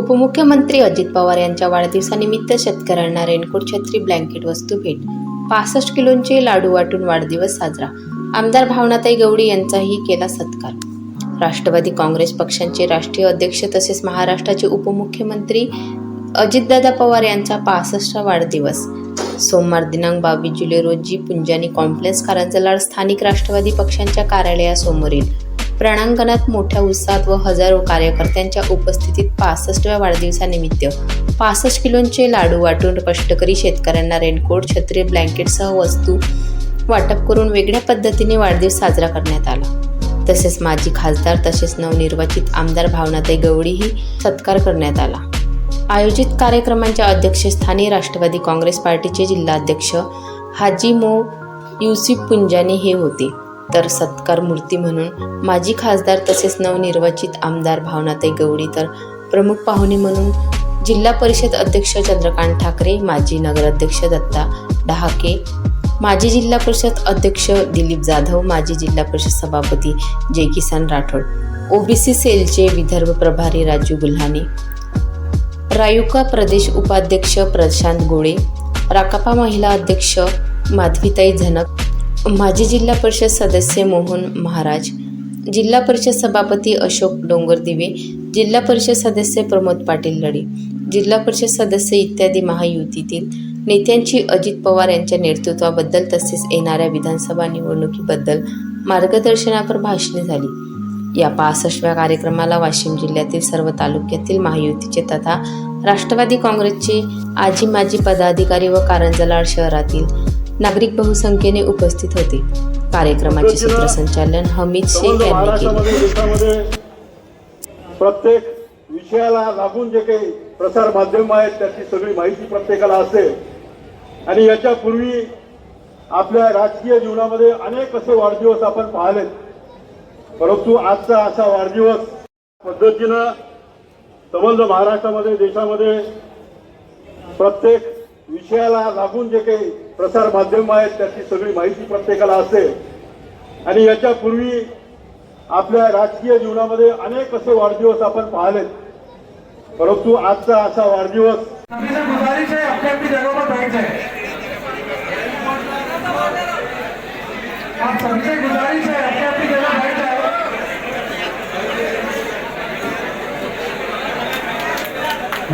उपमुख्यमंत्री अजित पवार यांच्या वाढदिवसानिमित्त शेतकऱ्यांना रेनकोट छत्री ब्लँकेट वस्तू भेट पासष्ट किलोंचे लाडू वाटून वाढदिवस साजरा आमदार भावनाताई गवडी यांचाही केला सत्कार राष्ट्रवादी काँग्रेस पक्षांचे राष्ट्रीय अध्यक्ष तसेच महाराष्ट्राचे उपमुख्यमंत्री अजितदादा पवार यांचा पासष्टा वाढदिवस सोमवार दिनांक बावीस जुलै रोजी पुंजानी कॉम्प्लेक्स कारंजलाड स्थानिक राष्ट्रवादी पक्षांच्या कार्यालयासमोरील प्रणांगणात मोठ्या उत्साहात व हजारो कार्यकर्त्यांच्या उपस्थितीत पासष्टव्या वाढदिवसानिमित्त पासष्ट किलोंचे लाडू वाटून कष्टकरी शेतकऱ्यांना रेनकोट छत्री ब्लँकेटसह वस्तू वाटप करून वेगळ्या पद्धतीने वाढदिवस साजरा करण्यात आला तसेच माजी खासदार तसेच नवनिर्वाचित आमदार भावनाताई गवडीही सत्कार करण्यात आला आयोजित कार्यक्रमांच्या अध्यक्षस्थानी राष्ट्रवादी काँग्रेस पार्टीचे जिल्हाध्यक्ष हाजी मो युसिफ पुंजाने हे होते तर सत्कार मूर्ती म्हणून माजी खासदार तसेच नवनिर्वाचित आमदार भावनाताई गवडी तर प्रमुख पाहुणे म्हणून जिल्हा परिषद अध्यक्ष चंद्रकांत ठाकरे माजी नगराध्यक्ष दत्ता डहाके माजी जिल्हा परिषद अध्यक्ष दिलीप जाधव माजी जिल्हा परिषद सभापती जय किसन राठोड ओबीसी सेलचे विदर्भ प्रभारी राजू गुल्हाने रायुका प्रदेश उपाध्यक्ष प्रशांत गोळे राकापा महिला अध्यक्ष माधवीताई झनक माजी जिल्हा परिषद सदस्य मोहन महाराज जिल्हा परिषद सभापती अशोक डोंगरदिवे जिल्हा परिषद सदस्य प्रमोद पाटील लढे जिल्हा परिषद सदस्य इत्यादी महायुतीतील नेत्यांची अजित पवार यांच्या नेतृत्वाबद्दल तसेच येणाऱ्या विधानसभा निवडणुकीबद्दल मार्गदर्शनावर भाषणे झाली या पासष्टव्या कार्यक्रमाला वाशिम जिल्ह्यातील सर्व तालुक्यातील महायुतीचे तथा राष्ट्रवादी काँग्रेसचे आजी माजी पदाधिकारी व कारंजलाड शहरातील नागरिक बहुसंख्येने उपस्थित होते कार्यक्रमाचे सूत्रसंचालन हमीद शेख यांनी केले प्रत्येक विषयाला लागून जे काही प्रसार माध्यम आहेत त्याची सगळी माहिती प्रत्येकाला असते आणि याच्यापूर्वी आपल्या राजकीय जीवनामध्ये अनेक असे वाढदिवस आपण पाहिलेत परंतु आजचा असा वाढदिवस पद्धतीनं समज महाराष्ट्रामध्ये देशामध्ये प्रत्येक विषयाला लागून जे काही प्रसार माध्यम आहेत त्याची सगळी माहिती प्रत्येकाला असते आणि याच्यापूर्वी आपल्या राजकीय जीवनामध्ये अनेक असे वाढदिवस आपण पाहिलेत परंतु आजचा असा वाढदिवस गुजारिश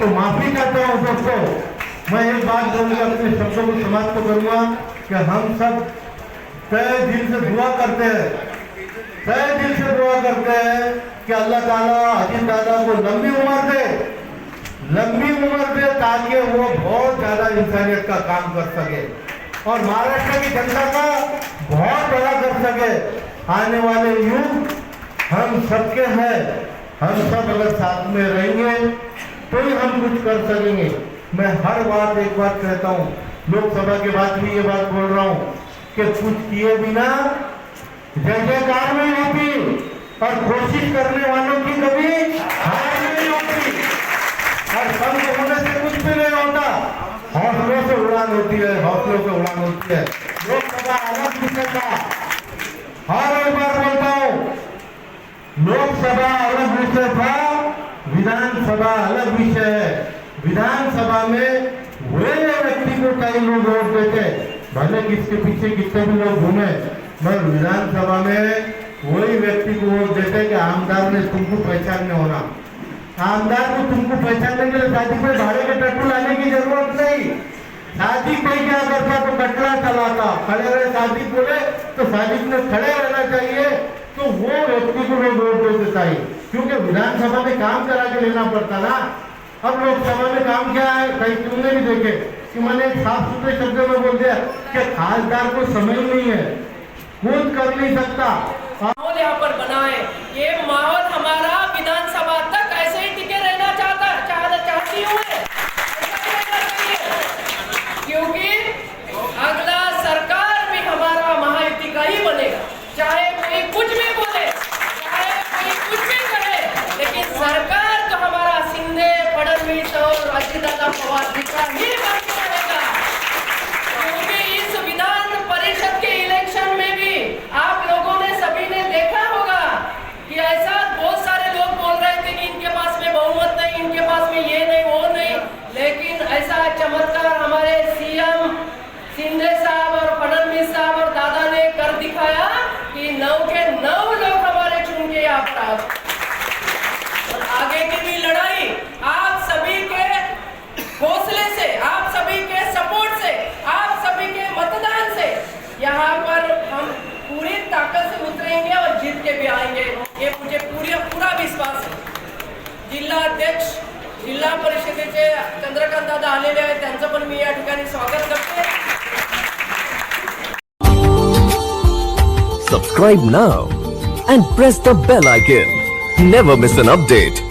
तो माफी चाहता हूँ सबको मैं एक बात बोलूँगा अपने शब्दों को समाप्त तो करूंगा कि हम सब तय दिल से दुआ करते हैं तय दिल से दुआ करते हैं कि अल्लाह ताला अजीत दादा को लंबी उम्र दे लंबी उम्र दे ताकि वो बहुत ज़्यादा इंसानियत का काम कर सके और महाराष्ट्र की जनता का बहुत बड़ा कर सके आने वाले युग हम सबके हैं हम सब अगर साथ में रहेंगे तो ही हम कुछ कर सकेंगे मैं हर बार एक बात कहता हूँ लोकसभा के बाद भी ये बात बोल रहा हूँ कि कुछ किए बिना जय जयकार नहीं होती और कोशिश करने वालों की कभी हार नहीं होती और कम होने से कुछ भी नहीं होता हौसलों से उड़ान होती है हौसलों से उड़ान होती है लोकसभा अलग विषय का हर एक बार बोलता हूँ लोकसभा अलग विषय था विधानसभा अलग विषय है विधानसभा में वे व्यक्ति को कई लोग वोट देते भले किसके पीछे कितने भी लोग घूमे मगर विधानसभा में वही व्यक्ति को वोट देते कि आमदार ने तुमको पहचानने होना आमदार को तुमको पहचानने के लिए शादी पे भाड़े के टट्टू लाने की जरूरत नहीं शादी पे क्या करता तो कटला चलाता खड़े रहे शादी बोले तो शादी में खड़े रहना चाहिए तो वो व्यक्ति को लोग वोट दे देता है क्योंकि विधानसभा में काम करा के लेना पड़ता ना अब लोकसभा में काम क्या है कहीं तुमने भी देखे कि मैंने साफ सुथरे शब्दों में बोल दिया कि खासदार को समझ नहीं है खुद कर नहीं सकता माहौल यहाँ पर बनाए ये माहौल हमारा पवार जी ही करके रहेगा क्योंकि इस विधान परिषद के इलेक्शन में भी आप लोगों ने सभी ने देखा होगा कि ऐसा बहुत सारे लोग बोल रहे थे कि इनके पास में बहुमत नहीं इनके पास में ये नहीं वो नहीं लेकिन ऐसा चमत्कार हमारे सीएम सिंधे साहब और फडनवीस साहब और दादा ने कर दिखाया कि नौ के नौ लोग हमारे चुन के आप आगे के भी भी आएंगे ये मुझे पूरी पूरा विश्वास है जिला अध्यक्ष जिला परिषदे चंद्रकांत दादा आज मैं स्वागत करते Subscribe now and press the bell icon. Never miss an update.